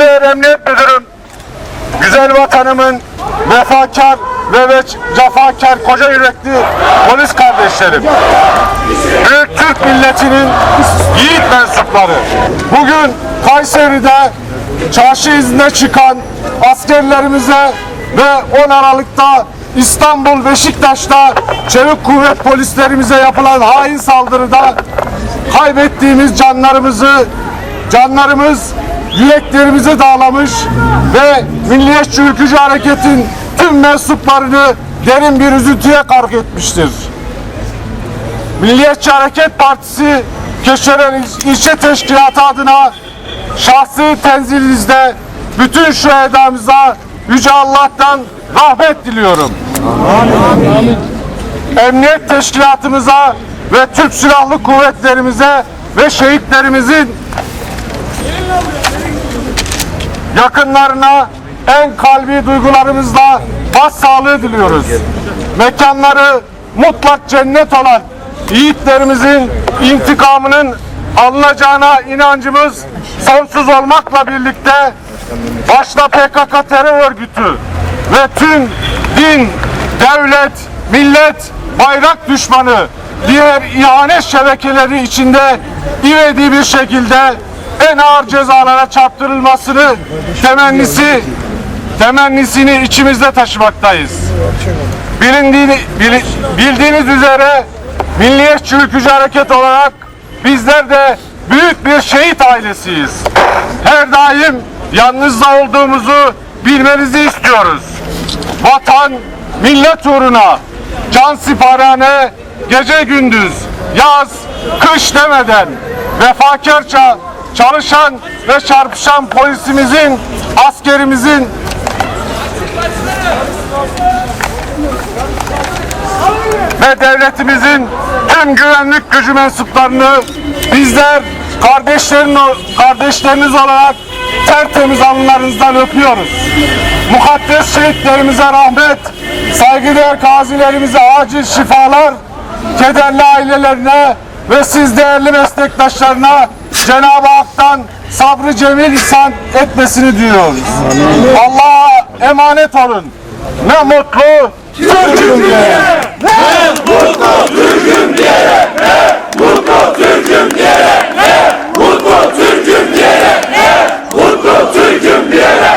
Saygıdeğer Emniyet Müdürüm, güzel vatanımın vefakar ve ve cefakar koca yürekli polis kardeşlerim, Büyük Türk milletinin yiğit mensupları. Bugün Kayseri'de çarşı izine çıkan askerlerimize ve 10 Aralık'ta İstanbul Beşiktaş'ta çevik kuvvet polislerimize yapılan hain saldırıda kaybettiğimiz canlarımızı canlarımız yüreklerimizi dağlamış ve Milliyetçi Ülkücü Hareket'in tüm mensuplarını derin bir üzüntüye kark etmiştir. Milliyetçi Hareket Partisi Keşeren İl- İlçe Teşkilatı adına şahsi tenzilinizde bütün şühedamıza Yüce Allah'tan rahmet diliyorum. Emniyet Teşkilatımıza ve Türk Silahlı Kuvvetlerimize ve şehitlerimizin yakınlarına en kalbi duygularımızla başsağlığı diliyoruz. Mekanları mutlak cennet olan yiğitlerimizin intikamının alınacağına inancımız sonsuz olmakla birlikte başta PKK terör örgütü ve tüm din, devlet, millet, bayrak düşmanı diğer ihanet şebekeleri içinde ivedi bir şekilde en ağır cezalara çarptırılmasını temennisi temennisini içimizde taşımaktayız. Bilindiğini, bili- bildiğiniz üzere Milliyetçi Ülkücü Hareket olarak bizler de büyük bir şehit ailesiyiz. Her daim yanınızda olduğumuzu bilmenizi istiyoruz. Vatan, millet uğruna can siparhane, gece gündüz, yaz, kış demeden vefakarca çalışan ve çarpışan polisimizin, askerimizin ve devletimizin tüm güvenlik gücü mensuplarını bizler kardeşlerin, kardeşleriniz olarak tertemiz alınlarınızdan öpüyoruz. Mukaddes şehitlerimize rahmet, saygıdeğer gazilerimize acil şifalar, kederli ailelerine ve siz değerli meslektaşlarına Cenab-ı Hak'tan sabrı cemil ihsan etmesini diliyoruz. Allah'a emanet olun. Ne mutlu Türk'üm diye. Ne mutlu Türk'üm ne